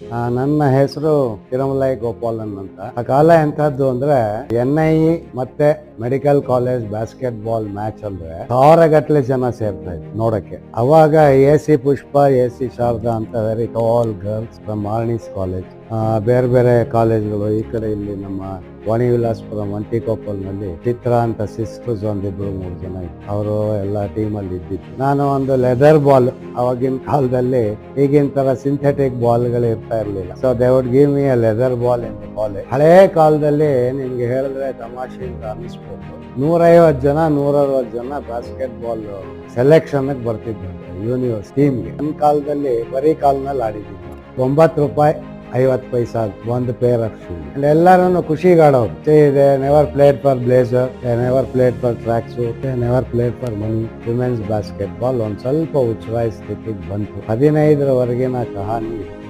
ಆ, ನನ್ನ ಹೆಸರು ತಿರುಮಲೈ ಗೋಪಾಲನ್ ಅಂತ. ಆ ಕಾಲ ಎಂತದ್ದು ಅಂದ್ರೆ ಎನ್ ಐ ಮತ್ತೆ medical college basketball match ಅಂದ್ರೆ ಸಾವಿರ ಗಟ್ಟಲೆ ಜನ ಸೇರ್ತಾ ಇದ್ರು ನೋಡಕ್ಕೆ. ಅವಾಗ A C Pushpa A C Sharada ಅಂತ ವೆರಿ ಟಾಲ್ ಗರ್ಲ್ಸ್ ಫ್ರಮ್ ಆರ್ನಿಸ್ ಕಾಲೇಜ್ ಬೇರೆ ಬೇರೆ ಕಾಲೇಜ್ಗಳು ಈ ಕಡೆ ಇಲ್ಲಿ ನಮ್ಮ ವಾಣಿ ವಿಲಾಸ್ಪುರಂ ನಲ್ಲಿ ಚಿತ್ರ ಅಂತ ಸಿಸ್ಟರ್ಸ್ ಒಂದಿಬ್ರು ಮೂರು ಜನ ಇತ್ತು ಅವರು ಎಲ್ಲ ಟೀಮಲ್ಲಿ ಇದ್ದಿದ್ದು. ನಾನು ಒಂದು ಲೆದರ್ ಬಾಲ್ ಅವಾಗಿನ ಕಾಲದಲ್ಲಿ ಈಗಿನ ತರ ಸಿಂಥೆಟಿಕ್ ಬಾಲ್ಗಳು ಇರ್ತಾ ಇರಲಿಲ್ಲ. So they would give me leather ball in ball ಹಳೇ ಕಾಲದಲ್ಲಿ ನಿಮ್ಗೆ ಹೇಳಿದ್ರೆ ತಮಾಷೆ ಅಂತ ಅನಿಸ್ಬೋದು ನೂರೈವತ್ತು ಜನ ನೂರೈವತ್ತು ಜನ ಬಾಸ್ಕೆಟ್ ಬಾಲ್ ಸೆಲೆಕ್ಷನ್ ಬರ್ತಿದ್ದಂತೆ ಯೂನಿವರ್ಸ್ ಟೀಮ್ಗೆ ನನ್ನ ಕಾಲದಲ್ಲಿ ಬರೀ ಕಾಲ್ನಲ್ಲಿ ಆಡಿದ್ದೀನಿ ಒಂಬತ್ತು ರೂಪಾಯಿ ಐವತ್ತು ಪೈಸಾ ಒಂದು ಪೇರ್ ಆಫ್ ಶೂ ಎಲ್ಲರೂ ಖುಷಿಗೆ ಆಡೋರು ಇದೆ never played for blazer never played for tracksuit never played for money women's basketball ಒಂದ್ ಸ್ವಲ್ಪ ಉಚ್ಛ್ರಾಯಿಸ್ಲಿಕ್ಕೆ ಬಂತು. ಹದಿನೈದರವರೆಗಿನ ಕಹಾನಿ.